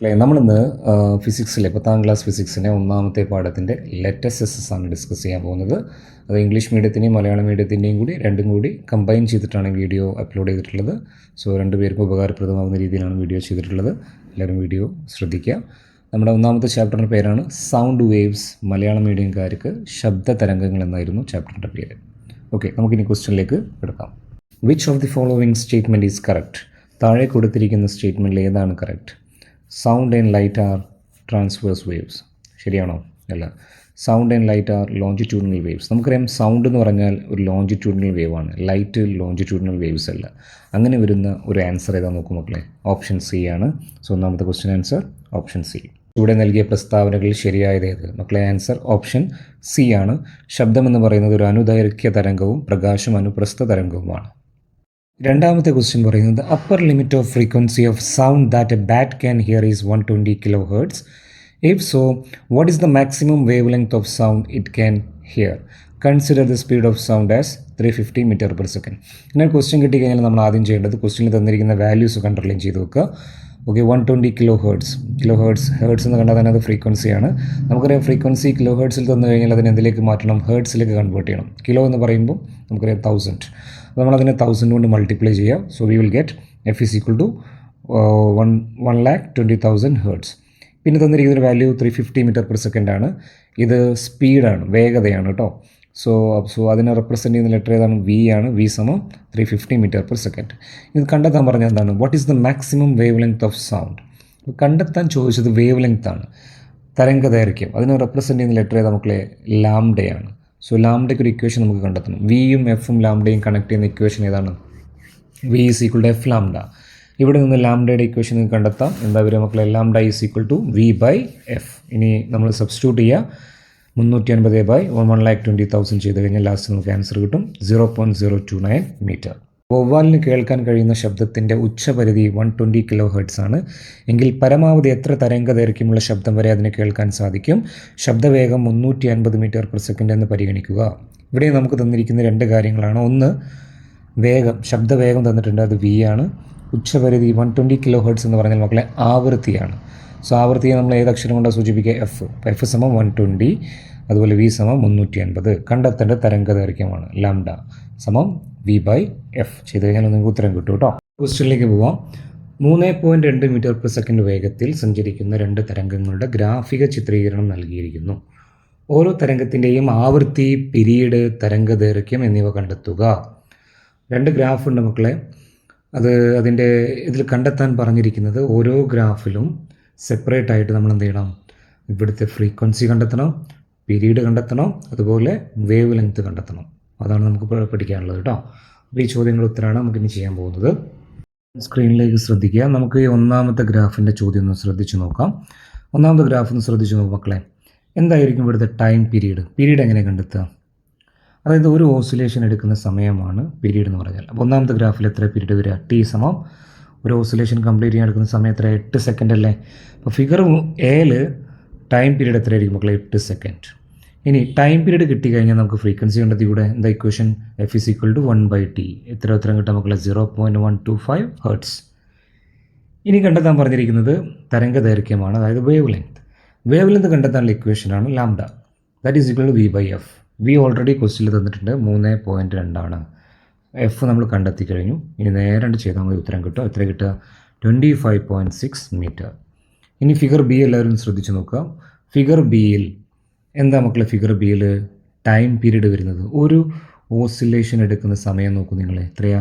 അല്ലേ? നമ്മളിന്ന് ഫിസിക്സിലെ പത്താം ക്ലാസ് ഫിസിക്സിനെ ഒന്നാമത്തെ പാഠത്തിന്റെ ലെറ്റസസ് ആണ് ഡിസ്കസ് ചെയ്യാൻ പോകുന്നത്. അത് ഇംഗ്ലീഷ് മീഡിയത്തിന്റെയും മലയാളം മീഡിയത്തിന്റെയും കൂടി രണ്ടും കൂടി കമ്പൈൻ ചെയ്തിട്ടാണ് വീഡിയോ അപ്ലോഡ് ചെയ്തിട്ടുള്ളത്. സോ രണ്ടുപേർക്കും ഉപകാരപ്രദമാകുന്ന രീതിയിലാണ് വീഡിയോ ചെയ്തിട്ടുള്ളത്. എല്ലാവരും വീഡിയോ ശ്രദ്ധിക്കുക. നമ്മുടെ ഒന്നാമത്തെ ചാപ്റ്ററിന്റെ പേരാണ് സൗണ്ട് വേവ്സ് മലയാളം മീഡിയംകാർക്ക് ശബ്ദ തരംഗങ്ങൾ എന്നായിരുന്നു ചാപ്റ്ററിന്റെ പേര്. ഓക്കെ നമുക്കിനി ക്വസ്റ്റ്യനിലേക്ക് കിടക്കാം. Which of the following statement is correct താഴെ കൊടുത്തിരിക്കുന്ന സ്റ്റേറ്റ്മെന്റിൽ ഏതാണ് correct sound and light are transverse waves ശരിയാണോ? അല്ല. Sound and light are longitudinal waves നമുക്കറിയാം സൗണ്ട് എന്ന് പറഞ്ഞാൽ ഒരു ലോഞ്ചിറ്റ്യൂഡിനൽ വേവ് ആണ്. ലൈറ്റ് ലോഞ്ചിറ്റ്യൂഡിനൽ വേവ്സ് അല്ല. അങ്ങനെ വരുന്ന ഒരു ആൻസർ ഏതാ നോക്കൂ മക്കളെ? ഓപ്ഷൻ സി ആണ്. സോ ഒന്നാമത്തെ ക്വസ്റ്റ്യൻ ആൻസർ ഓപ്ഷൻ സി ഇവിടെ നൽകിയ പ്രസ്താവനകളിൽ ശരിയായത് ഏത്? മക്കളെ ആൻസർ ഓപ്ഷൻ സി ആണ്. ശബ്ദമെന്ന് പറയുന്നത് ഒരു അനുദൈർഘ്യ തരംഗവും പ്രകാശം അനുപ്രസ്ഥ തരംഗവുമാണ്. രണ്ടാമത്തെ ക്വസ്റ്റ്യൻ പറയുന്നത് upper limit of frequency of sound that a bat can hear is one twenty kilo hertz if so what is the maximum wave length of sound it can hear consider the speed of sound as three fifty metre per second ഇങ്ങനെ question കിട്ടിക്കഴിഞ്ഞാൽ നമ്മൾ ആദ്യം ചെയ്യേണ്ടത് ക്വസ്റ്റ്യനിൽ തന്നിരിക്കുന്ന values underline ചെയ്ത് വെക്കുക. Okay one twenty kilo hertz kilo hertz hertz എന്ന് കണ്ടാൽ തന്നെ അത് ഫ്രീക്വൻസിയാണ് നമുക്കറിയാം ഫ്രീക്വൻസി കിലോ ഹേർട്സിൽ തന്നു കഴിഞ്ഞാൽ അതിനെ എന്തിലേക്ക് മാറ്റണം? ഹേർട്സിലേക്ക് കൺവേർട്ട് ചെയ്യണം. കിലോ എന്ന് പറയുമ്പോൾ നമുക്കറിയാം തൗസൻഡ് അപ്പോൾ നമ്മളതിനെ തൗസൻഡ് കൊണ്ട് മൾട്ടിപ്ലൈ ചെയ്യാം. So we will get F is equal to one one lakh twenty thousand hertz പിന്നെ തന്നിരിക്കുന്ന ഒരു value three fifty metre per second ആണ്. ഇത് സ്പീഡാണ് വേഗതയാണ് കേട്ടോ സോ സോ അതിനെ റെപ്രസെന്റ് ചെയ്യുന്ന ലെറ്റർ ഏതാണ്? വി ആണ്. വി സമം three fifty metre per second ഇത് കണ്ടെത്താൻ പറഞ്ഞാൽ എന്താണ്? What is the maximum wave length of sound കണ്ടെത്താൻ ചോദിച്ചത് വേവ് ലെങ്ത് ആണ്. തരംഗ ദൈർഘ്യം അതിനെ റെപ്രസെന്റ് ചെയ്യുന്ന ലെറ്റർ ഏതാ മക്കളെ? ലാംഡയാണ് സോ ലാംഡയ്ക്ക് ഒരു ഇക്വേഷൻ നമുക്ക് കണ്ടെത്തണം. വിയും എഫും ലാംഡയും കണക്ട് ചെയ്യുന്ന ഇക്വേഷൻ ഏതാണ്? V is equal to F lambda ഇവിടെ നിന്ന് ലാംഡയുടെ ഇക്വേഷൻ നിങ്ങൾക്ക് കണ്ടെത്താം. എന്താ പറയുക മക്കളെ? Lambda is equal to V by F ഇനി നമ്മൾ സബ്സ്റ്റിറ്റ്യൂട്ട് ചെയ്യുക. മുന്നൂറ്റി അൻപത് by one one lakh twenty thousand ചെയ്ത് കഴിഞ്ഞാൽ ലാസ്റ്റ് നമുക്ക് ആൻസർ കിട്ടും. Zero point zero two nine metre വവ്വാലിന് കേൾക്കാൻ കഴിയുന്ന ശബ്ദത്തിന്റെ ഉച്ചപരിധി വൺ ട്വന്റി കിലോ ഹെർട്സ് ആണ്. എങ്കിൽ പരമാവധി എത്ര തരംഗ ദൈർഘ്യമുള്ള ശബ്ദം വരെ അതിന് കേൾക്കാൻ സാധിക്കും? ശബ്ദവേഗം മുന്നൂറ്റി അൻപത് മീറ്റർ പെർ സെക്കൻഡ് എന്ന് പരിഗണിക്കുക. ഇവിടെ നമുക്ക് തന്നിരിക്കുന്ന രണ്ട് കാര്യങ്ങളാണ്. ഒന്ന് വേഗം. ശബ്ദവേഗം തന്നിട്ടുണ്ട്. അത് വി ആണ്. ഉച്ചപരിധി വൺ ട്വന്റി കിലോ ഹെർട്സ് എന്ന് പറഞ്ഞാൽ മക്കളെ ആവൃത്തിയാണ്. സോ ആവൃത്തിയെ നമ്മൾ ഏത് അക്ഷരം കൊണ്ടാണ് സൂചിപ്പിക്കുക? എഫ് എഫ് സമം വൺ ട്വന്റി അതുപോലെ വി സമം മുന്നൂറ്റി അൻപത് കണ്ടെത്തേണ്ട തരംഗ ദൈർഘ്യമാണ് ലാംഡ സമം വി ബൈ എഫ് ചെയ്ത് കഴിഞ്ഞാൽ നിങ്ങൾക്ക് ഉത്തരം കിട്ടും കേട്ടോ ക്വസ്റ്റ്യനിലേക്ക് പോവാം. മൂന്ന് പോയിന്റ് രണ്ട് മീറ്റർ പെർ സെക്കൻഡ് വേഗത്തിൽ സഞ്ചരിക്കുന്ന രണ്ട് തരംഗങ്ങളുടെ ഗ്രാഫിക ചിത്രീകരണം നൽകിയിരിക്കുന്നു. ഓരോ തരംഗത്തിന്റെയും ആവൃത്തി പിരീഡ് തരംഗ ദൈർഘ്യം എന്നിവ കണ്ടെത്തുക. രണ്ട് ഗ്രാഫ് ഉണ്ട് മക്കളെ. അത് അതിന്റെ ഇതിൽ കണ്ടെത്താൻ പറഞ്ഞിരിക്കുന്നത് ഓരോ ഗ്രാഫിലും സെപ്പറേറ്റ് ആയിട്ട് നമ്മൾ എന്ത് ചെയ്യണം? ഇവിടുത്തെ ഫ്രീക്വൻസി കണ്ടെത്തണം പീരീഡ് കണ്ടെത്തണം അതുപോലെ വേവ് ലെങ്ത് കണ്ടെത്തണം. അതാണ് നമുക്ക് പഠിക്കാനുള്ളത് കേട്ടോ അപ്പോൾ ഈ ചോദ്യങ്ങളുടെ ഉത്തരമാണ് നമുക്കിനി ചെയ്യാൻ പോകുന്നത്. സ്ക്രീനിലേക്ക് ശ്രദ്ധിക്കുക. നമുക്ക് ഈ ഒന്നാമത്തെ ഗ്രാഫിന്റെ ചോദ്യം ഒന്ന് ശ്രദ്ധിച്ചു നോക്കാം. ഒന്നാമത്തെ ഗ്രാഫ് ഒന്ന് ശ്രദ്ധിച്ച് നോക്കും മക്കളെ. എന്തായിരിക്കും ഇവിടുത്തെ ടൈം പീരീഡ്? പീരീഡ് എങ്ങനെ കണ്ടെത്തുക? അതായത് ഒരു ഓസിലേഷൻ എടുക്കുന്ന സമയമാണ് പീരീഡ് എന്ന് പറഞ്ഞാൽ. അപ്പോൾ ഒന്നാമത്തെ ഗ്രാഫിൽ എത്ര പീരീഡ് വരിക? ടി സമം. ഒരു ഓസിലേഷൻ കംപ്ലീറ്റ് ചെയ്യാൻ എടുക്കുന്ന സമയം എത്ര? എട്ട് സെക്കൻഡ് അല്ലേ? അപ്പോൾ ഫിഗർ എയിൽ ടൈം പീരീഡ് എത്രയായിരിക്കും മക്കളെ? എട്ട് സെക്കൻഡ് ഇനി ടൈം പീരീഡ് കിട്ടി കഴിഞ്ഞാൽ നമുക്ക് ഫ്രീക്വൻസി കണ്ടെത്തി ഇവിടെ എന്താ equation F is equal to one by T എത്ര ഉത്തരം കിട്ടാൻ നമുക്ക് zero point one two five hertz ഇനി കണ്ടെത്താൻ പറഞ്ഞിരിക്കുന്നത് തരംഗ ദൈർഘ്യമാണ് അതായത് വേവ് ലെങ്ത് വേവ് ലെങ്ത് കണ്ടെത്താനുള്ള ഇക്വേഷനാണ് lambda that is equal to V by F V already ക്വസ്റ്റിൽ തന്നിട്ടുണ്ട് മൂന്ന് പോയിന്റ് രണ്ടാണ് എഫ് നമ്മൾ കണ്ടെത്തി കഴിഞ്ഞു. ഇനി നേരെ ചെയ്താൽ മതി ഉത്തരം കിട്ടും എത്ര കിട്ടുക? Twenty five point six metre ഇനി ഫിഗർ ബി എല്ലാവരും ശ്രദ്ധിച്ചു നോക്കുക. ഫിഗർ ബിയിൽ എന്താ മക്കളെ ഫിഗർ ബിയിൽ ടൈം പീരീഡ് വരുന്നത്? ഒരു ഓസിലേഷൻ എടുക്കുന്ന സമയം നോക്കൂ നിങ്ങൾ എത്രയാ?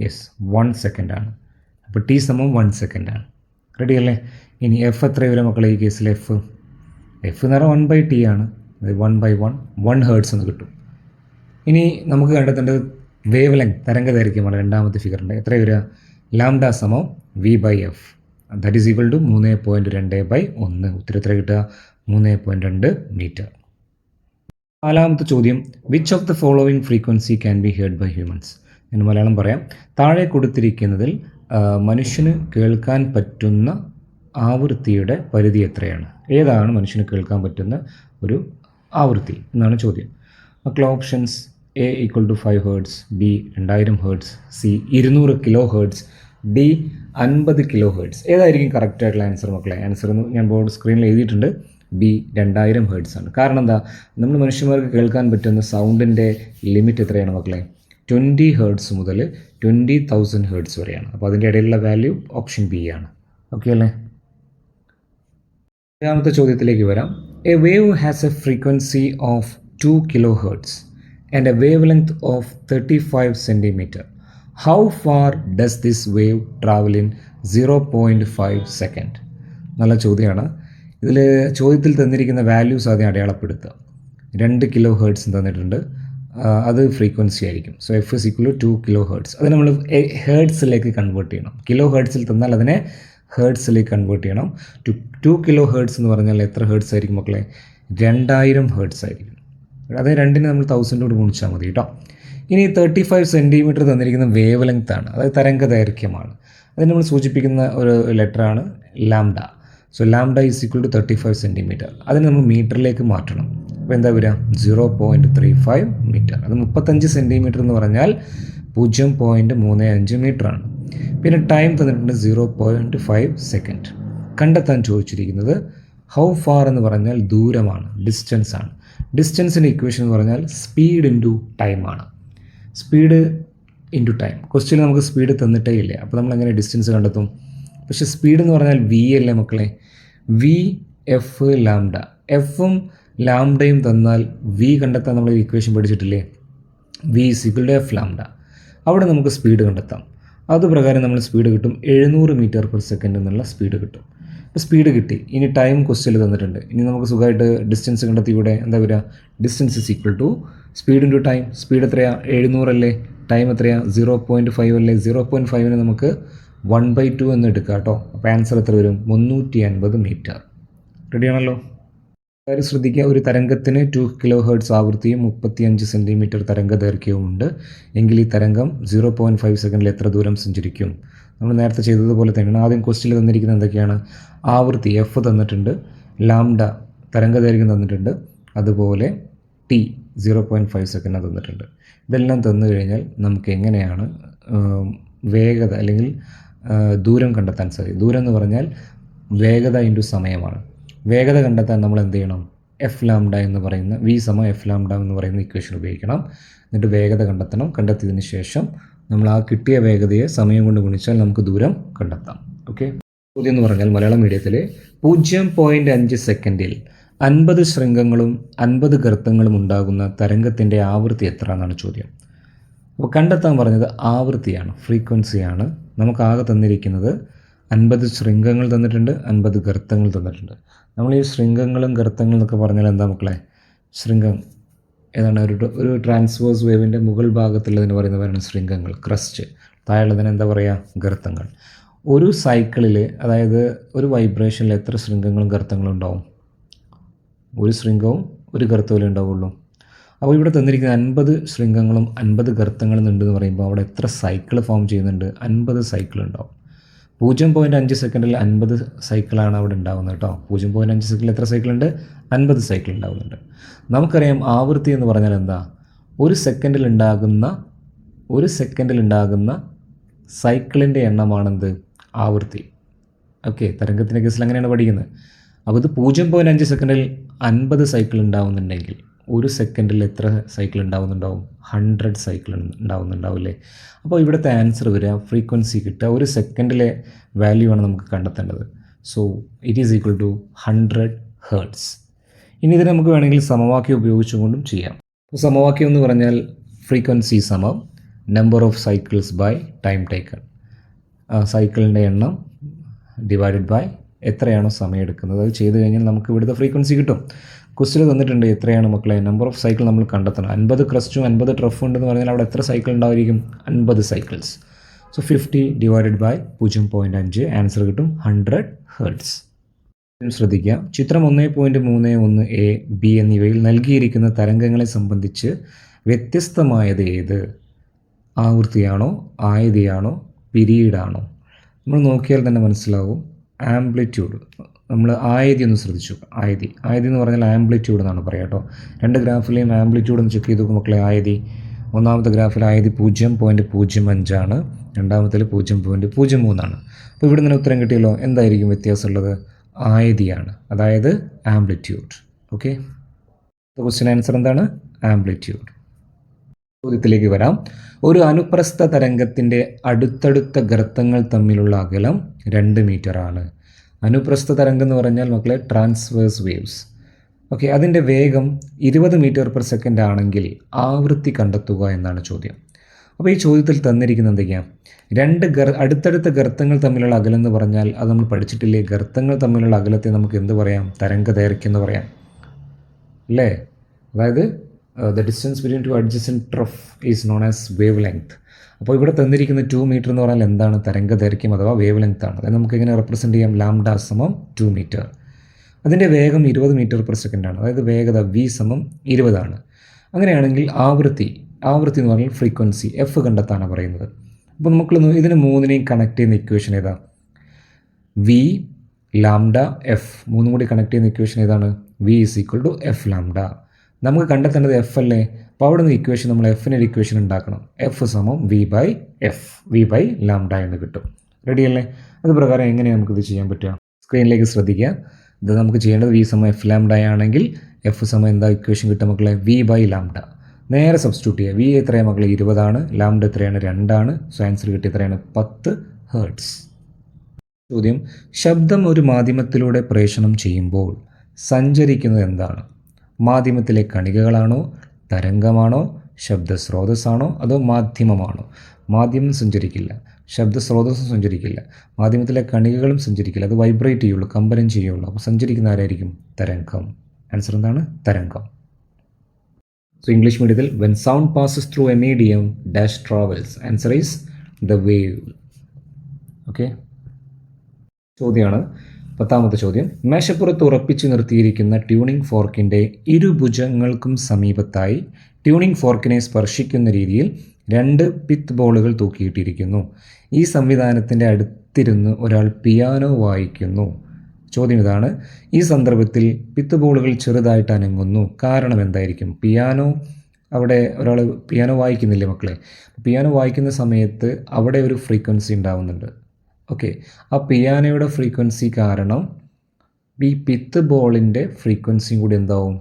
യെസ് വൺ സെക്കൻഡാണ് അപ്പോൾ ടി സമം വൺ സെക്കൻഡാണ് റെഡി അല്ലേ? ഇനി എഫ് എത്ര വരെ മക്കളെ ഈ കേസിൽ എഫ് എഫ് എന്ന് പറഞ്ഞാൽ വൺ ബൈ ടി ആണ്. One by one one hertz എന്ന് കിട്ടും. ഇനി നമുക്ക് കണ്ടെത്തേണ്ടത് വേവ് ലെങ്ത് തരംഗ ദൈർഘ്യമാണ് രണ്ടാമത്തെ ഫിഗറിന്റെ എത്ര വരിക? ലാംഡ സമം V by F that is equal to മൂന്ന് പോയിന്റ് രണ്ട് ബൈ ഒന്ന്. ഉത്തരം എത്ര കിട്ടുക? മൂന്ന് പോയിന്റ് രണ്ട് മീറ്റർ. നാലാമത്തെ ചോദ്യം which of the following frequency can be heard by humans എന്ന് മലയാളം പറയാം. താഴെ കൊടുത്തിരിക്കുന്നതിൽ മനുഷ്യന് കേൾക്കാൻ പറ്റുന്ന ആവൃത്തിയുടെ പരിധി എത്രയാണ്? ഏതാണ് മനുഷ്യന് കേൾക്കാൻ പറ്റുന്ന ഒരു ആവൃത്തി? എന്നാണ് ചോദ്യം. മക്കളെ options A equal to five hertz B രണ്ടായിരം ഹേർട്സ് സി ഇരുന്നൂറ് കിലോ ഹേർട്സ് ഡി അൻപത് കിലോ ഹേർട്സ് ഏതായിരിക്കും കറക്റ്റ് ആയിട്ടുള്ള ആൻസർ മക്കളെ? ആൻസർ എന്ന് ഞാൻ ബോർഡ് സ്ക്രീനിൽ എഴുതിയിട്ടുണ്ട്. ബി രണ്ടായിരം ഹേർട്സ് ആണ്. കാരണം എന്താ? നമ്മൾ മനുഷ്യന്മാർക്ക് കേൾക്കാൻ പറ്റുന്ന സൗണ്ടിന്റെ ലിമിറ്റ് എത്രയാണ് മക്കളെ? ട്വന്റി ഹേർട്സ് മുതൽ ട്വന്റി തൗസൻഡ് ഹേർട്സ് വരെയാണ്. അപ്പോൾ അതിന്റെ ഇടയിലുള്ള വാല്യൂ ഓപ്ഷൻ ബി ആണ്. ഓക്കെ അല്ലേ? രണ്ടാമത്തെ ചോദ്യത്തിലേക്ക് വരാം. A wave has a frequency of two kilo hertz and a wave length of thirty five centimetre how far does this wave travel in zero point five second നല്ല ചോദ്യമാണ്. ഇതിൽ ചോദ്യത്തിൽ തന്നിരിക്കുന്ന വാല്യൂസ് ആദ്യം അടയാളപ്പെടുത്തുക. രണ്ട് കിലോ ഹേർട്സ് തന്നിട്ടുണ്ട്. അത് ഫ്രീക്വൻസി ആയിരിക്കും. So F is two kilo hertz അത് നമ്മൾ ഹേർട്സിലേക്ക് കൺവേർട്ട് ചെയ്യണം. കിലോ ഹേർട്സിൽ തന്നാൽ അതിനെ ഹേർട്സിലേക്ക് കൺവേർട്ട് ചെയ്യണം. ടു ടു കിലോ ഹേർട്സ് എന്ന് പറഞ്ഞാൽ എത്ര ഹേർട്സ് ആയിരിക്കും മക്കളെ? രണ്ടായിരം ഹേർട്സ് ആയിരിക്കും. അത് രണ്ടിന് നമ്മൾ തൗസൻഡോട് ഗുണിച്ചാൽ മതി കേട്ടോ. ഇനി തേർട്ടി ഫൈവ് സെന്റിമീറ്റർ തന്നിരിക്കുന്ന വേവ് ലെങ്ത് ആണ്. അതായത് തരംഗ ദൈർഘ്യമാണ് അതിന് നമ്മൾ സൂചിപ്പിക്കുന്ന ഒരു ലെറ്ററാണ് lambda so lambda is equal to thirty five centimetre അതിന് നമ്മൾ മീറ്ററിലേക്ക് മാറ്റണം. അപ്പോൾ എന്താ വരിക? Zero point three five metre അത് മുപ്പത്തഞ്ച് സെന്റിമീറ്റർ എന്ന് പറഞ്ഞാൽ പൂജ്യം പോയിന്റ് മൂന്ന് അഞ്ച് മീറ്ററാണ് പിന്നെ ടൈം തന്നിട്ടുണ്ട് സീറോ പോയിന്റ് ഫൈവ് സെക്കൻഡ് കണ്ടെത്താൻ ചോദിച്ചിരിക്കുന്നത് ഹൗ ഫാർ എന്ന് പറഞ്ഞാൽ ദൂരമാണ് ഡിസ്റ്റൻസ് ആണ്. ഡിസ്റ്റൻസിന്റെ ഇക്വേഷൻ എന്ന് പറഞ്ഞാൽ സ്പീഡ് ഇന്റു ടൈമാണ് സ്പീഡ് ഇന്റു ടൈം ക്വസ്റ്റ്യൻ നമുക്ക് സ്പീഡ് തന്നിട്ടേ ഇല്ല. അപ്പോൾ നമ്മൾ എങ്ങനെ ഡിസ്റ്റൻസ് കണ്ടെത്തും? പക്ഷേ സ്പീഡ് എന്ന് പറഞ്ഞാൽ വി അല്ലേ മക്കളെ? V F lambda. എഫും ലാംഡയും തന്നാൽ വി കണ്ടെത്താൻ നമ്മൾ equation പഠിച്ചിട്ടില്ലേ? V equal to F lambda. അവിടെ നമുക്ക് സ്പീഡ് കണ്ടെത്താം. അതുപ്രകാരം നമ്മൾ സ്പീഡ് കിട്ടും. എഴുന്നൂറ് മീറ്റർ പെർ സെക്കൻഡ് എന്നുള്ള സ്പീഡ് കിട്ടും. അപ്പോൾ സ്പീഡ് കിട്ടി. ഇനി ടൈം ക്വസ്റ്റ്യൻ തന്നിട്ടുണ്ട്. ഇനി നമുക്ക് സുഖമായിട്ട് ഡിസ്റ്റൻസ് കണ്ടെത്തി ഇവിടെ എന്താ വരിക? Distance is equal to speed into time speed എത്രയാണ് എഴുന്നൂറല്ലേ? ടൈം എത്രയാണ് സീറോ പോയിന്റ് ഫൈവ് അല്ലേ? സീറോ പോയിന്റ് ഫൈവിന് നമുക്ക് വൺ ബൈ ടു എന്ന് എടുക്കുക കേട്ടോ. അപ്പോൾ ആൻസർ എത്ര വരും? മുന്നൂറ്റി അൻപത് മീറ്റർ റെഡിയാണല്ലോ കാര്യം ശ്രദ്ധിക്കുക ഒരു തരംഗത്തിന് ടു കിലോ ഹേർട്സ് ആവൃത്തിയും മുപ്പത്തിയഞ്ച് സെന്റിമീറ്റർ തരംഗ ദൈർഘ്യവും ഉണ്ട്. എങ്കിൽ ഈ തരംഗം സീറോ പോയിന്റ് ഫൈവ് സെക്കൻഡിൽ എത്ര ദൂരം സഞ്ചരിക്കും? നമ്മൾ നേരത്തെ ചെയ്തതുപോലെ തന്നെയാണ്. ആദ്യം ക്വസ്റ്റിൽ തന്നിരിക്കുന്നത് എന്തൊക്കെയാണ്? ആവൃത്തി എഫ് തന്നിട്ടുണ്ട് ലാംഡ തരംഗ ദൈർഘ്യം തന്നിട്ടുണ്ട് അതുപോലെ T zero point five second തന്നിട്ടുണ്ട്. ഇതെല്ലാം തന്നു കഴിഞ്ഞാൽ നമുക്ക് എങ്ങനെയാണ് വേഗത അല്ലെങ്കിൽ ദൂരം കണ്ടെത്താൻ സാധിക്കും ദൂരം എന്ന് പറഞ്ഞാൽ വേഗത ഇന്റു സമയമാണ്. വേഗത കണ്ടെത്താൻ നമ്മൾ എന്ത് ചെയ്യണം? എഫ് ലാംഡ എന്ന് പറയുന്ന വി സമ എഫ് ലാംഡ എന്ന് പറയുന്ന ഇക്വേഷൻ ഉപയോഗിക്കണം. എന്നിട്ട് വേഗത കണ്ടെത്തണം. കണ്ടെത്തിയതിന് ശേഷം നമ്മൾ ആ കിട്ടിയ വേഗതയെ സമയം കൊണ്ട് ഗുണിച്ചാൽ നമുക്ക് ദൂരം കണ്ടെത്താം. ഓക്കെ ചോദ്യം എന്ന് പറഞ്ഞാൽ മലയാളം മീഡിയത്തിൽ പൂജ്യം പോയിന്റ് അഞ്ച് സെക്കൻഡിൽ അൻപത് ശൃംഗങ്ങളും അൻപത് ഗർത്തങ്ങളും ഉണ്ടാകുന്ന തരംഗത്തിന്റെ ആവൃത്തി എത്ര എന്നാണ് ചോദ്യം. അപ്പോൾ കണ്ടെത്താൻ പറഞ്ഞത് ആവൃത്തിയാണ് ഫ്രീക്വൻസിയാണ് നമുക്ക് ആകെ തന്നിരിക്കുന്നത് അൻപത് ശൃംഗങ്ങൾ തന്നിട്ടുണ്ട് അൻപത് ഗർത്തങ്ങൾ തന്നിട്ടുണ്ട്. നമ്മൾ ഈ ശൃംഗങ്ങളും ഗർത്തങ്ങളും എന്നൊക്കെ പറഞ്ഞാൽ എന്താ മക്കളെ? ശൃംഗം. ഏതാണ് ഒരു ഒരു ട്രാൻസ്വേഴ്സ് വേവിന്റെ മുകൾ ഭാഗത്തുള്ളതിന് പറയുന്നവരാണ് ശൃംഗങ്ങൾ ക്രസ്റ്റ്. താഴെയുള്ളതിന് എന്താ പറയുക ഗർത്തങ്ങൾ. ഒരു സൈക്കിളിൽ അതായത് ഒരു വൈബ്രേഷനിൽ എത്ര ശൃംഗങ്ങളും ഗർത്തങ്ങളും ഉണ്ടാവും? ഒരു ശൃംഗവും ഒരു ഗർത്തവും ഉണ്ടാവുള്ളൂ. അപ്പോൾ ഇവിടെ തന്നിരിക്കുന്ന അൻപത് ശൃംഗങ്ങളും അൻപത് ഗർത്തങ്ങളും ഉണ്ടെന്ന് പറയുമ്പോൾ അവിടെ എത്ര സൈക്കിൾ ഫോം ചെയ്യുന്നുണ്ട്? അൻപത് സൈക്കിൾ ഉണ്ടാവും. പൂജ്യം പോയിന്റ് അഞ്ച് സെക്കൻഡിൽ അൻപത് സൈക്കിളാണ് അവിടെ ഉണ്ടാകുന്നത് കേട്ടോ. പൂജ്യം പോയിന്റ് അഞ്ച് സെക്കൻഡിൽ എത്ര സൈക്കിൾ ഉണ്ട്? അൻപത് സൈക്കിൾ ഉണ്ടാകുന്നുണ്ട് നമുക്കറിയാം ആവൃത്തി എന്ന് പറഞ്ഞാൽ എന്താ? ഒരു സെക്കൻഡിൽ ഉണ്ടാകുന്ന ഒരു സെക്കൻഡിൽ ഉണ്ടാകുന്ന സൈക്കിളിന്റെ എണ്ണമാണെന്ത്? ആവൃത്തി. ഓക്കെ തരംഗത്തിന്റെ കേസിൽ അങ്ങനെയാണ് പഠിക്കുന്നത്. അപ്പോൾ ഇത് പൂജ്യം പോയിന്റ് അഞ്ച് സെക്കൻഡിൽ അൻപത് സൈക്കിൾ ഉണ്ടാവുന്നുണ്ടെങ്കിൽ ഒരു സെക്കൻഡിൽ എത്ര സൈക്കിൾ ഉണ്ടാവുന്നുണ്ടാവും? ഹൺഡ്രഡ് സൈക്കിൾ ഉണ്ടാവുന്നുണ്ടാവില്ലേ അപ്പോൾ ഇവിടുത്തെ ആൻസർ വരിക ഫ്രീക്വൻസി കിട്ടുക ഒരു സെക്കൻഡിലെ വാല്യൂ ആണ് നമുക്ക് കണ്ടെത്തേണ്ടത്. So it is equal to hundred hertz ഇനി ഇതിനെ നമുക്ക് വേണമെങ്കിൽ സമവാക്യം ഉപയോഗിച്ചുകൊണ്ടും ചെയ്യാം. അപ്പോൾ സമവാക്യം എന്ന് പറഞ്ഞാൽ ഫ്രീക്വൻസി സമം number of cycles by time taken സൈക്കിളിന്റെ എണ്ണം ഡിവൈഡഡ് ബൈ എത്രയാണോ സമയം എടുക്കുന്നത് അത് ചെയ്ത് കഴിഞ്ഞാൽ നമുക്ക് ഇവിടുത്തെ ഫ്രീക്വൻസി കിട്ടും. ക്വസ്റ്റിൽ തന്നിട്ടുണ്ട് എത്രയാണ് മക്കളെ? നമ്പർ ഓഫ് സൈക്കിൾ നമ്മൾ കണ്ടെത്തണം. അൻപത് ക്രസ്റ്റും അൻപത് ട്രഫും ഉണ്ടെന്ന് പറഞ്ഞാൽ അവിടെ എത്ര സൈക്കിൾ ഉണ്ടായിരിക്കും അൻപത് cycles so fifty divided by പൂജ്യം പോയിന്റ് അഞ്ച്. ആൻസർ കിട്ടും ഹൺഡ്രഡ് ഹേർട്സ് ശ്രദ്ധിക്കുക. ചിത്രം ഒന്ന് പോയിന്റ് മൂന്ന് ഒന്ന് എ ബി എന്നിവയിൽ നൽകിയിരിക്കുന്ന തരംഗങ്ങളെ സംബന്ധിച്ച് വ്യത്യസ്തമായത് ഏത്? ആവൃത്തിയാണോ ആയതിയാണോ പിരീഡാണോ? നമ്മൾ നോക്കിയാൽ തന്നെ മനസ്സിലാവും. ആംപ്ലിറ്റ്യൂഡ്. നമ്മൾ ആയതി ഒന്ന് ശ്രദ്ധിച്ചു. ആയതി. ആയതി എന്ന് പറഞ്ഞാൽ ആംപ്ലിറ്റ്യൂഡ് എന്നാണ് പറയുക കേട്ടോ. രണ്ട് ഗ്രാഫിലെയും ആംപ്ലിറ്റ്യൂഡ് ഒന്ന് ചെക്ക് ചെയ്ത് നോക്കും മക്കളെ. ആയതി. ഒന്നാമത്തെ ഗ്രാഫിൽ ആയതി പൂജ്യം പോയിന്റ് പൂജ്യം അഞ്ചാണ്. രണ്ടാമത്തിൽ പൂജ്യം പോയിന്റ് പൂജ്യം മൂന്നാണ്. അപ്പോൾ ഇവിടെ നിന്ന് ഉത്തരം കിട്ടിയല്ലോ. എന്തായിരിക്കും വ്യത്യാസമുള്ളത്? ആയതിയാണ്. അതായത് ആംപ്ലിറ്റ്യൂഡ്. ഓക്കെ ക്വസ്റ്റ്യൻ ആൻസർ എന്താണ്? ആംപ്ലിറ്റ്യൂഡ്. ചോദ്യത്തിലേക്ക് വരാം. ഒരു അനുപ്രസ്ഥ തരംഗത്തിന്റെ അടുത്തടുത്ത ഗർത്തങ്ങൾ തമ്മിലുള്ള അകലം രണ്ട് ആണ്. അനുപ്രസ്ഥ തരംഗം എന്ന് പറഞ്ഞാൽ മക്കളെ ട്രാൻസ്വേഴ്സ് വേവ്സ് ഓക്കെ അതിന്റെ വേഗം ഇരുപത് മീറ്റർ പെർ സെക്കൻഡ് ആണെങ്കിൽ ആവൃത്തി കണ്ടെത്തുക എന്നാണ് ചോദ്യം. അപ്പോൾ ഈ ചോദ്യത്തിൽ തന്നിരിക്കുന്നത് എന്തൊക്കെയാ? രണ്ട് ഗർ അടുത്തടുത്ത ഗർത്തങ്ങൾ തമ്മിലുള്ള അകലം എന്ന് പറഞ്ഞാൽ അത് നമ്മൾ പഠിച്ചിട്ടില്ലേ? ഗർത്തങ്ങൾ തമ്മിലുള്ള അകലത്തെ നമുക്ക് എന്ത് പറയാം? തരംഗ ദൈർഘ്യം എന്ന് പറയാം. അല്ലേ? അതായത് the distance between two adjacent trough is known as wavelength അപ്പോൾ ഇവിടെ തന്നിരിക്കുന്ന ടു മീറ്റർ എന്ന് പറഞ്ഞാൽ എന്താണ്? തരംഗ ദൈർഘ്യം അഥവാ വേവ് ലെങ്ത് ആണ്. അതായത് നമുക്ക് എങ്ങനെ റെപ്രസെന്റ് ചെയ്യാം? ലാംഡ സമം ടു മീറ്റർ അതിന്റെ വേഗം ഇരുപത് മീറ്റർ പെർ സെക്കൻഡ് ആണ്. അതായത് വേഗത വി സമം ഇരുപതാണ് അങ്ങനെയാണെങ്കിൽ ആവൃത്തി ആവൃത്തി എന്ന് പറഞ്ഞാൽ ഫ്രീക്വൻസി എഫ് കണ്ടെത്താണ് പറയുന്നത്. അപ്പോൾ നമുക്ക് ഇതിന് മൂന്നിനെയും കണക്ട് ചെയ്യുന്ന ഇക്വേഷൻ ഏതാ? വി ലാംഡ എഫ് മൂന്നും കൂടി കണക്ട് ചെയ്യുന്ന ഇക്വേഷൻ ഏതാണ്? V is equal to F lambda നമുക്ക് കണ്ടെത്തേണ്ടത് എഫ് അല്ലേ? അപ്പോൾ അവിടെ നിന്ന് ഇക്വേഷൻ നമ്മൾ എഫിന് ഒരു ഇക്വേഷൻ ഉണ്ടാക്കണം. എഫ് സമം V by F V by lambda എന്ന് കിട്ടും. റെഡി അല്ലേ? അത് പ്രകാരം എങ്ങനെയാണ് നമുക്കിത് ചെയ്യാൻ പറ്റുക? സ്ക്രീനിലേക്ക് ശ്രദ്ധിക്കുക. ഇത് നമുക്ക് ചെയ്യേണ്ടത് വി സമം എഫ് ലാംഡ ആണെങ്കിൽ എഫ് സമം എന്താ ഇക്വേഷൻ കിട്ടുക മക്കളെ? വി ബൈ ലാംഡ നേരെ സബ്സ്റ്റിറ്റ്യൂട്ട് ചെയ്യുക. വി എത്രയാണ് മക്കളെ? ഇരുപതാണ്. ലാംഡ എത്രയാണ്? രണ്ടാണ്. സോ ആൻസർ കിട്ടി എത്രയാണ്? പത്ത് ഹേർട്സ് ചോദ്യം. ശബ്ദം ഒരു മാധ്യമത്തിലൂടെ പ്രേഷണം ചെയ്യുമ്പോൾ സഞ്ചരിക്കുന്നത് എന്താണ്? മാധ്യമത്തിലെ കണികകളാണോ തരംഗമാണോ ശബ്ദസ്രോതസ്സാണോ അതോ മാധ്യമമാണോ? മാധ്യമം സഞ്ചരിക്കില്ല ശബ്ദസ്രോതസ്സും സഞ്ചരിക്കില്ല മാധ്യമത്തിലെ കണികകളും സഞ്ചരിക്കില്ല അത് വൈബ്രേറ്റ് ചെയ്യുള്ളൂ കമ്പനം ചെയ്യുള്ളൂ. അപ്പോൾ സഞ്ചരിക്കുന്ന ആരായിരിക്കും? തരംഗം. ആൻസർ എന്താണ്? തരംഗം. സോ ഇംഗ്ലീഷ് മീഡിയത്തിൽ when sound passes through a medium dash travels answer is the wave okay ചോദ്യമാണ് പത്താമത്തെ ചോദ്യം. മേശപ്പുറത്ത് ഉറപ്പിച്ചു നിർത്തിയിരിക്കുന്ന ട്യൂണിംഗ് ഫോർക്കിന്റെ ഇരുഭുജങ്ങൾക്കും സമീപത്തായി ട്യൂണിംഗ് ഫോർക്കിനെ സ്പർശിക്കുന്ന രീതിയിൽ രണ്ട് പിത്ത് ബോളുകൾ തൂക്കിയിട്ടിരിക്കുന്നു. ഈ സംവിധാനത്തിന്റെ അടുത്തിരുന്ന് ഒരാൾ പിയാനോ വായിക്കുന്നു. ചോദ്യം ഇതാണ്. ഈ സന്ദർഭത്തിൽ പിത്ത് ബോളുകൾ ചെറുതായിട്ട് അനങ്ങുന്നു. കാരണം എന്തായിരിക്കും? പിയാനോ അവിടെ ഒരാൾ പിയാനോ വായിക്കുന്നില്ലേ മക്കളെ? പിയാനോ വായിക്കുന്ന സമയത്ത് അവിടെ ഒരു ഫ്രീക്വൻസി ഉണ്ടാവുന്നുണ്ട്. ഓക്കെ ആ പിയാനോയുടെ ഫ്രീക്വൻസി കാരണം ഈ പിത്ത് ബോളിന്റെ ഫ്രീക്വൻസിയും കൂടി എന്താവും?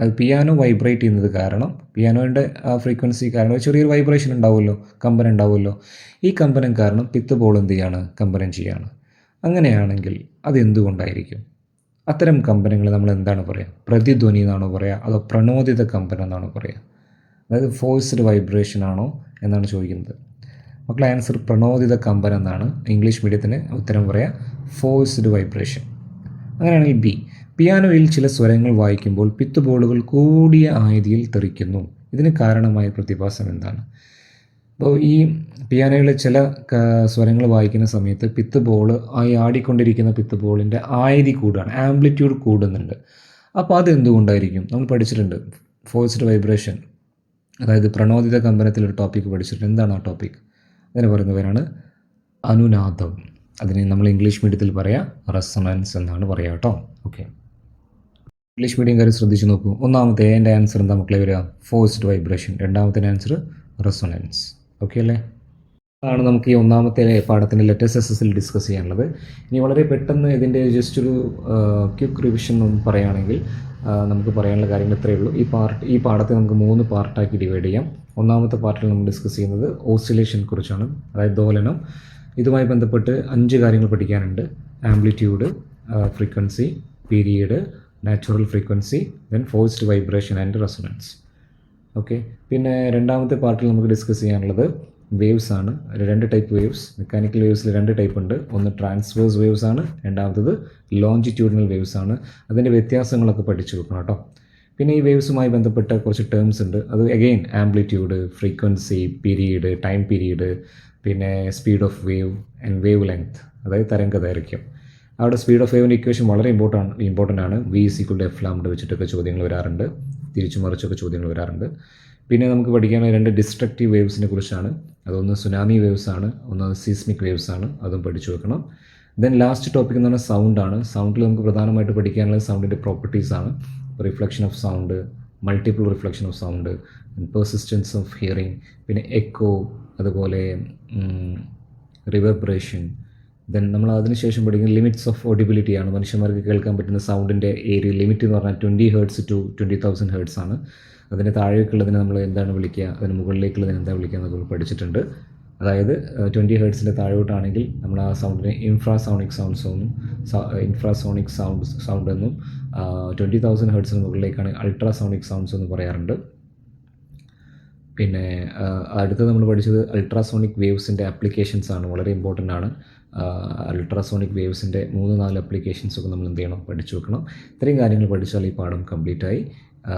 അത് പിയാനോ വൈബ്രേറ്റ് ചെയ്യുന്നത് കാരണം പിയാനോയുടെ ആ ഫ്രീക്വൻസി കാരണം ചെറിയൊരു വൈബ്രേഷൻ ഉണ്ടാവുമല്ലോ കമ്പനം ഉണ്ടാവുമല്ലോ. ഈ കമ്പനം കാരണം പിത്ത് ബോൾ എന്ത് ചെയ്യാണ്? കമ്പനം ചെയ്യാണ്. അങ്ങനെയാണെങ്കിൽ അതെന്തുകൊണ്ടായിരിക്കും അത്തരം കമ്പനങ്ങൾ നമ്മൾ എന്താണ് പറയുക പ്രതിധ്വനി എന്നാണോ പറയുക അതോ പ്രണോദിത കമ്പനം എന്നാണോ പറയുക അതായത് ഫോഴ്സ്ഡ് വൈബ്രേഷൻ ആണോ? എന്നാണ് ചോദിക്കുന്നത്. മക്കളെ ആൻസർ പ്രണോദിത കമ്പൻ എന്നാണ്. ഇംഗ്ലീഷ് മീഡിയത്തിന് ഉത്തരം പറയുക ഫോഴ്സ്ഡ് വൈബ്രേഷൻ. അങ്ങനെയാണെങ്കിൽ ബി. പിയാനോയിൽ ചില സ്വരങ്ങൾ വായിക്കുമ്പോൾ പിത്തുബോളുകൾ കൂടിയ ആയതിയിൽ തെറിക്കുന്നു. ഇതിന് കാരണമായ പ്രതിഭാസം എന്താണ്? അപ്പോൾ ഈ പിയാനോയിലെ ചില സ്വരങ്ങൾ വായിക്കുന്ന സമയത്ത് പിത്ത് ബോൾ ആടിക്കൊണ്ടിരിക്കുന്ന പിത്ത് ബോളിന്റെ ആയതി കൂടുകയാണ്. ആംപ്ലിറ്റ്യൂഡ് കൂടുന്നുണ്ട്. അപ്പോൾ അത് എന്തുകൊണ്ടായിരിക്കും നമ്മൾ പഠിച്ചിട്ടുണ്ട്. Forced vibration. അതായത് പ്രണോദിത കമ്പനത്തിലൊരു ടോപ്പിക്ക് പഠിച്ചിട്ടുണ്ട്. എന്താണ് ആ ടോപ്പിക് അതിന് പറയുന്ന പേരാണ് അനുനാദം. അതിനെ നമ്മൾ ഇംഗ്ലീഷ് മീഡിയത്തിൽ പറയാം റെസണൻസ് എന്നാണ് പറയുക കേട്ടോ. ഓക്കെ. ഇംഗ്ലീഷ് മീഡിയംകാർ ശ്രദ്ധിച്ച് നോക്കൂ. ഒന്നാമത്തെ എന്റെ ആൻസർ എന്താ മക്കളെ വരിക? Forced vibration. രണ്ടാമത്തെ ആൻസർ റെസൊണൻസ്. ഓക്കെ അല്ലേ? ആണ് നമുക്ക് ഈ ഒന്നാമത്തെ പാഠത്തിന്റെ ലെറ്റസ്റ്റ് എസ് എസിൽ ഡിസ്കസ് ചെയ്യാനുള്ളത്. ഇനി വളരെ പെട്ടെന്ന് ഇതിന്റെ ജസ്റ്റ് ഒരു ക്യുക്ക് റിവിഷൻ ഒന്ന് പറയുകയാണെങ്കിൽ നമുക്ക് പറയാനുള്ള കാര്യങ്ങൾ ഇത്രയേ ഉള്ളൂ. ഈ പാർട്ട് ഈ പാഠത്തെ നമുക്ക് മൂന്ന് പാർട്ടാക്കി ഡിവൈഡ് ചെയ്യാം. ഒന്നാമത്തെ പാർട്ടിൽ നമ്മൾ ഡിസ്കസ് ചെയ്യുന്നത് ഓസിലേഷൻ കുറിച്ചാണ് അതായത് ദോലനം. ഇതുമായി ബന്ധപ്പെട്ട് അഞ്ച് കാര്യങ്ങൾ പഠിക്കാനുണ്ട്. Amplitude frequency period natural frequency then forced vibration and resonance okay പിന്നെ രണ്ടാമത്തെ പാർട്ടിൽ നമുക്ക് ഡിസ്കസ് ചെയ്യാനുള്ളത് വേവ്സ് ആണ്. രണ്ട് ടൈപ്പ് വേവ്സ് മെക്കാനിക്കൽ വേവ്സിൽ രണ്ട് ടൈപ്പ് ഉണ്ട്. ഒന്ന് ട്രാൻസ്വേഴ്സ് വേവ്സ് ആണ്. രണ്ടാമത്തത് ലോഞ്ചിറ്റ്യൂഡിനൽ വേവ്സ് ആണ്. അതിന്റെ വ്യത്യാസങ്ങളൊക്കെ പഠിച്ചു വെക്കണം കേട്ടോ. പിന്നെ ഈ വേവ്സുമായി ബന്ധപ്പെട്ട കുറച്ച് ടേംസ് ഉണ്ട്. അത് again amplitude frequency period time period പിന്നെ speed of wave and wavelength അതായത് തരംഗ ദൈർഘ്യം അവിടെ സ്പീഡ് ഓഫ് വേവിന്റെ ഇക്വേഷൻ വളരെ ഇമ്പോർട്ടന്റ് ഇമ്പോർട്ടന്റ് ആണ്. വി ടു എഫ് ലാംഡ് വെച്ചിട്ടൊക്കെ ചോദ്യങ്ങൾ വരാറുണ്ട്. തിരിച്ചു മറിച്ചൊക്കെ ചോദ്യങ്ങൾ വരാറുണ്ട്. പിന്നെ നമുക്ക് പഠിക്കാൻ രണ്ട് ഡിസ്ട്രക്റ്റീവ് വേവ്സിനെ കുറിച്ചാണ്. അതൊന്ന് സുനാമി വേവ്സ് ആണ് ഒന്ന് സീസ്മിക് വേവ്സ് ആണ്. അതും പഠിച്ചു വെക്കണം. ദെൻ ലാസ്റ്റ് ടോപ്പിക് എന്ന് പറഞ്ഞാൽ സൗണ്ടാണ് സൗണ്ടിൽ നമുക്ക് പ്രധാനമായിട്ട് പഠിക്കാനുള്ളത് സൗണ്ടിന്റെ പ്രോപ്പർട്ടീസ് ആണ്. Reflection of sound multiple reflection of sound persistence of hearing പിന്നെ എക്കോ അതുപോലെ റിവർബ്രേഷൻ ദെൻ നമ്മൾ അതിനുശേഷം പഠിക്കുന്ന ലിമിറ്റ്സ് ഓഫ് ഓഡിബിലിറ്റി ആണ്. മനുഷ്യന്മാർക്ക് കേൾക്കാൻ പറ്റുന്ന സൗണ്ടിന്റെ ഏരിയ ലിമിറ്റ് എന്ന് പറഞ്ഞാൽ twenty hertz to twenty thousand hertz ആണ്. അതിന് താഴേക്കുള്ളതിനെ നമ്മൾ എന്താണ് വിളിക്കുക? അതിന് മുകളിലേക്കുള്ളതിനെ എന്താ വിളിക്കുക എന്നൊക്കെ പഠിച്ചിട്ടുണ്ട്. അതായത് ട്വന്റി ഹേർട്സിന്റെ താഴോട്ടാണെങ്കിൽ നമ്മൾ ആ സൗണ്ടിനെ ഇൻഫ്രാസോണിക് സൗണ്ട്സ് എന്നും ഇൻഫ്രാസോണിക് സൗണ്ട് സൗണ്ട് എന്നും ട്വന്റി തൗസൻഡ് ഹേർട്സിന് മുകളിലേക്കാണ് അൾട്രാസോണിക് സൗണ്ട്സ് എന്ന് പറയാറുണ്ട്. പിന്നെ അടുത്തത് നമ്മൾ പഠിച്ചത് അൾട്രാസോണിക് വേവ്സിന്റെ അപ്ലിക്കേഷൻസ് ആണ് വളരെ ഇമ്പോർട്ടന്റ് ആണ്. അൾട്രാസോണിക് വേവ്സിന്റെ മൂന്ന് നാല് അപ്ലിക്കേഷൻസ് ഒക്കെ നമ്മൾ എന്ത് ചെയ്യണം? പഠിച്ചു വെക്കണം. ഇത്രയും കാര്യങ്ങൾ പഠിച്ചാൽ ഈ പാഠം കംപ്ലീറ്റ് ആയി.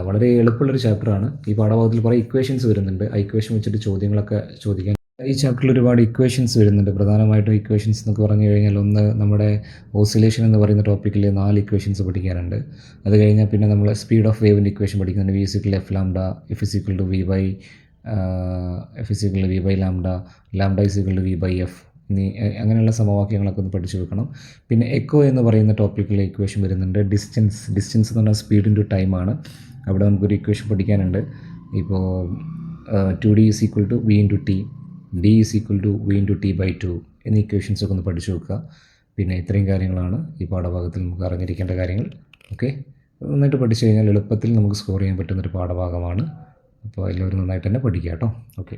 വളരെ എളുപ്പമുള്ളൊരു ചാപ്റ്ററാണ് ഈ പാഠഭാഗത്തിൽ കുറേ ഇക്വേഷൻസ് വരുന്നുണ്ട്. ആ ഇക്വേഷൻ വെച്ചിട്ട് ചോദ്യങ്ങളൊക്കെ ചോദിക്കാൻ ഈ ചാപ്റ്ററിൽ ഒരുപാട് ഇക്വേഷൻസ് വരുന്നുണ്ട്. പ്രധാനമായിട്ടും ഇക്വേഷൻസ് എന്നൊക്കെ പറഞ്ഞു കഴിഞ്ഞാൽ ഒന്ന് നമ്മുടെ ഓസിലേഷൻ എന്ന് പറയുന്ന ടോപ്പിക്കിൽ നാല് ഇക്വേഷൻസ് പഠിക്കാനുണ്ട് അത് കഴിഞ്ഞാൽ പിന്നെ നമ്മൾ സ്പീഡ് ഓഫ് വേവിന്റെ ഇക്വേഷൻ പഠിക്കുന്നുണ്ട്. V equal F lambda F is equal to V by F is equal V by lambda lambda is equal to V by F ഇനി അങ്ങനെയുള്ള സമവാക്യങ്ങളൊക്കെ ഒന്ന് പഠിച്ചു വെക്കണം. പിന്നെ എക്കോ എന്ന് പറയുന്ന ടോപ്പിക്കിലെ ഇക്വേഷൻ വരുന്നുണ്ട്. ഡിസ്റ്റൻസ് ഡിസ്റ്റൻസ് എന്ന് പറഞ്ഞാൽ സ്പീഡ് ഇന്റു ടൈമാണ് അവിടെ നമുക്കൊരു ഇക്വേഷൻ പഠിക്കാനുണ്ട്. ഇപ്പോൾ two D is equal to V into T D is equal to V into T by two എന്നീ ഇക്വേഷൻസ് ഒക്കെ ഒന്ന് പഠിച്ചു വെക്കുക പിന്നെ ഇത്രയും കാര്യങ്ങളാണ് ഈ പാഠഭാഗത്തിൽ നമുക്ക് അറിഞ്ഞിരിക്കേണ്ട കാര്യങ്ങൾ. ഓക്കെ നന്നായിട്ട് പഠിച്ചു കഴിഞ്ഞാൽ എളുപ്പത്തിൽ നമുക്ക് സ്കോർ ചെയ്യാൻ പറ്റുന്നൊരു പാഠഭാഗമാണ്. അപ്പോൾ എല്ലാവരും നന്നായിട്ട് തന്നെ പഠിക്കുക കേട്ടോ. ഓക്കെ